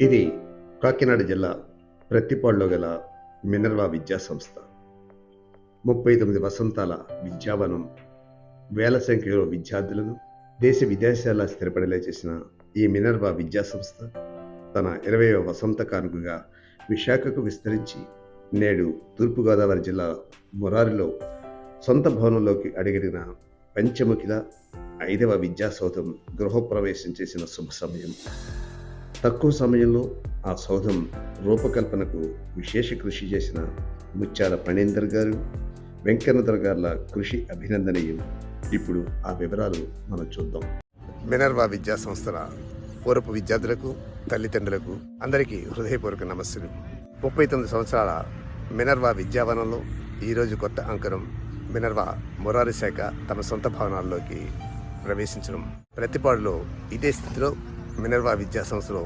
ఇది కాకినాడ జిల్లా ప్రత్తిపాడులో గల మినర్వా విద్యా సంస్థ ముప్పై తొమ్మిది వసంతాల విద్యావనం వేల సంఖ్యలో విద్యార్థులను దేశ విదేశాల స్థిరపడేలా చేసిన ఈ మినర్వా విద్యా సంస్థ తన ఇరవై వసంత కానుకగా విశాఖకు విస్తరించి నేడు తూర్పుగోదావరి జిల్లా మురారిలో సొంత భవనంలోకి అడిగిన పంచముఖిల ఐదవ విద్యాసౌధం గృహప్రవేశం చేసిన శుభ సమయం. తక్కువ సమయంలో ఆ సౌధం రూపకల్పనకు విశేష కృషి చేసిన ముత్యాల పణేందర్ గారు వెంకన్నదర్ గార్ల కృషి అభినందనీయం. ఇప్పుడు ఆ వివరాలు మనం చూద్దాం. మినర్వా విద్యా సంస్థల పూర్వపు విద్యార్థులకు తల్లిదండ్రులకు అందరికీ హృదయపూర్వక నమస్సులు. ముప్పై తొమ్మిది సంవత్సరాల మినర్వా విద్యావనంలో ఈరోజు కొత్త అంకణం మినర్వా మురారి శాఖ తమ సొంత భవనాల్లోకి ప్రవేశించడం. ప్రతిపాడులో ఇదే స్థితిలో మినర్వా విద్యా సంస్థలో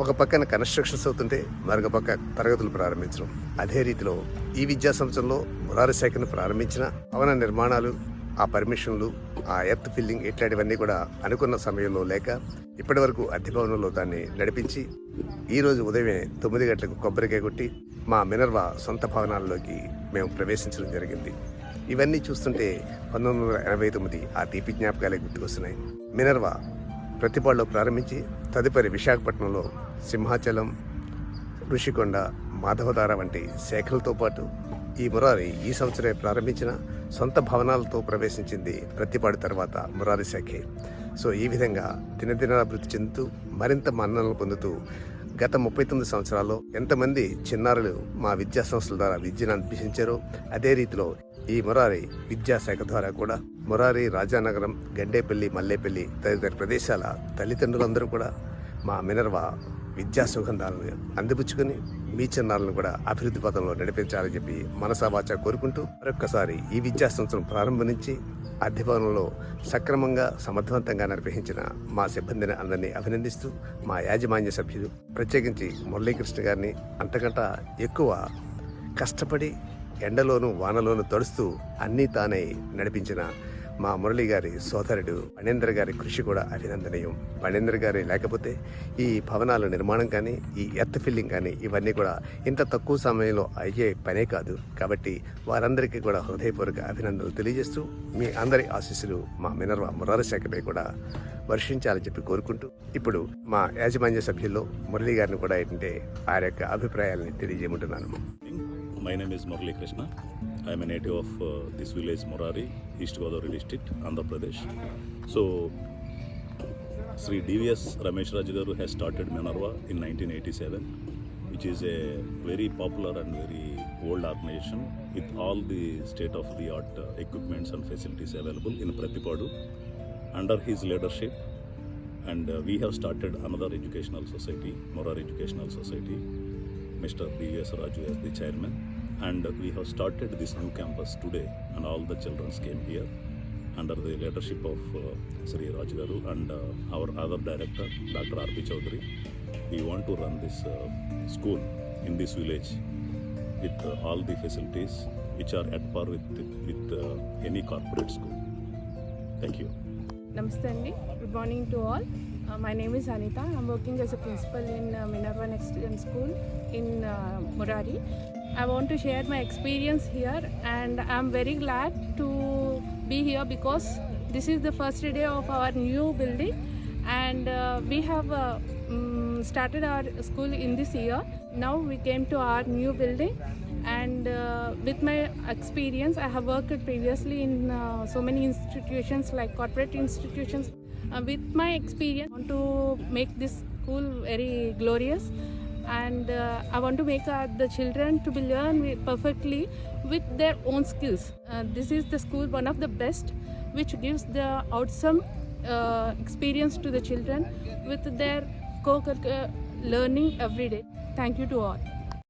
ఒక పక్కన కన్స్ట్రక్షన్స్ అవుతుంటే మరొక పక్క తరగతులు ప్రారంభించడం. అదే రీతిలో ఈ విద్యా సంవత్సరంలో మురారి శాఖను ప్రారంభించిన భవన నిర్మాణాలు ఆ పర్మిషన్లు ఆ ఎర్త్ ఫిల్లింగ్ ఇట్లాంటివన్నీ కూడా అనుకున్న సమయంలో లేక ఇప్పటి వరకు అద్దె భవనంలో దాన్ని నడిపించి ఈ రోజు ఉదయమే తొమ్మిది గంటలకు కొబ్బరికాయ కొట్టి మా మినర్వా సొంత భవనాల్లోకి మేము ప్రవేశించడం జరిగింది. ఇవన్నీ చూస్తుంటే పంతొమ్మిది వందల ఎనభై తొమ్మిది ఆ తీపి జ్ఞాపకాలే గుర్తుకొస్తున్నాయి. మినర్వా ప్రతిపాడులో ప్రారంభించి తదుపరి విశాఖపట్నంలో సింహాచలం ఋషికొండ మాధవధార వంటి శాఖలతో పాటు ఈ మురారి ఈ సంవత్సరమే ప్రారంభించిన సొంత భవనాలతో ప్రవేశించింది ప్రతిపాడు తర్వాత మురారి శాఖే. సో ఈ విధంగా దినదినాభివృద్ధి చెందుతూ మరింత మన్ననలు పొందుతూ గత ముప్పై తొమ్మిది సంవత్సరాల్లో ఎంతమంది చిన్నారులు మా విద్యా సంస్థల ద్వారా విద్యను అభ్యసించారో అదే రీతిలో ఈ మురారి విద్యాశాఖ ద్వారా కూడా మురారి రాజానగరం గండేపల్లి మల్లేపల్లి తదితర ప్రదేశాల తల్లిదండ్రులందరూ కూడా మా మినర్వా విద్యా సుగంధాలను అందిపుచ్చుకుని మీ చిన్నారులను కూడా అభివృద్ధి పథంలో నడిపించాలని చెప్పి మనసావాచ కోరుకుంటూ మరొక్కసారి ఈ విద్యా సంవత్సరం ప్రారంభం నుంచి అద్దె సక్రమంగా సమర్థవంతంగా నిర్వహించిన మా సిబ్బందిని అందరినీ అభినందిస్తూ మా యాజమాన్య సభ్యులు ప్రత్యేకించి మురళీకృష్ణ గారిని అంతకంటా ఎక్కువ కష్టపడి ఎండలోను వానలోను తడుస్తూ అన్నీ తానే నడిపించిన మా మురళి గారి సోదరుడు పణేంద్ర గారి కృషి కూడా అభినందనీయం. పణేంద్ర గారి లేకపోతే ఈ భవనాల నిర్మాణం కానీ ఈ ఎర్త్ ఫిల్లింగ్ కానీ ఇవన్నీ కూడా ఇంత తక్కువ సమయంలో అయ్యే పనే కాదు. కాబట్టి వారందరికీ కూడా హృదయపూర్వక అభినందనలు తెలియజేస్తూ మీ అందరి ఆశీస్సులు మా మినర్వా మురారి శాఖపై కూడా వర్షించాలని చెప్పి కోరుకుంటూ ఇప్పుడు మా యాజమాన్య సభ్యుల్లో మురళి గారిని కూడా ఏంటంటే వారి యొక్క అభిప్రాయాలని తెలియజేయమంటున్నాను. My name is Murali Krishna. I am a native of uh, this village, Morari, East Godavari district, Andhra Pradesh. So, Sri DVS Ramesh Rajagaru has started Minerva in 1987, which is a very popular and very old organization with all the state-of-the-art uh, equipments and facilities available in Pratipadu. Under his leadership, and uh, we have started another educational society, Morar Educational Society, Mr. B.S. Raju as the chairman. And we have started this new campus today, and all the children came here under the leadership of uh, Sri Rajgaru and uh, our other director, Dr. R.P. Chaudhary. We want to run this uh, school in this village with uh, all the facilities which are at par with, with uh, any corporate school. Thank you. Namaste Andy. Good morning to all. Uh, my name is Anita. I'm working as a principal in uh, Minerva Next School in uh, Murari. I want to share my experience here and I'm very glad to be here because this is the first day of our new building and uh, we have uh, mm, started our school in this year. Now we came to our new building and uh, with my experience i have worked previously in uh, so many institutions like corporate institutions uh, with my experience i want to make this school very glorious and uh, i want to make uh, the children to be learn perfectly with their own skills. Uh, this is the school one of the best which gives the awesome uh, experience to the children with their co learning every day. Thank you to all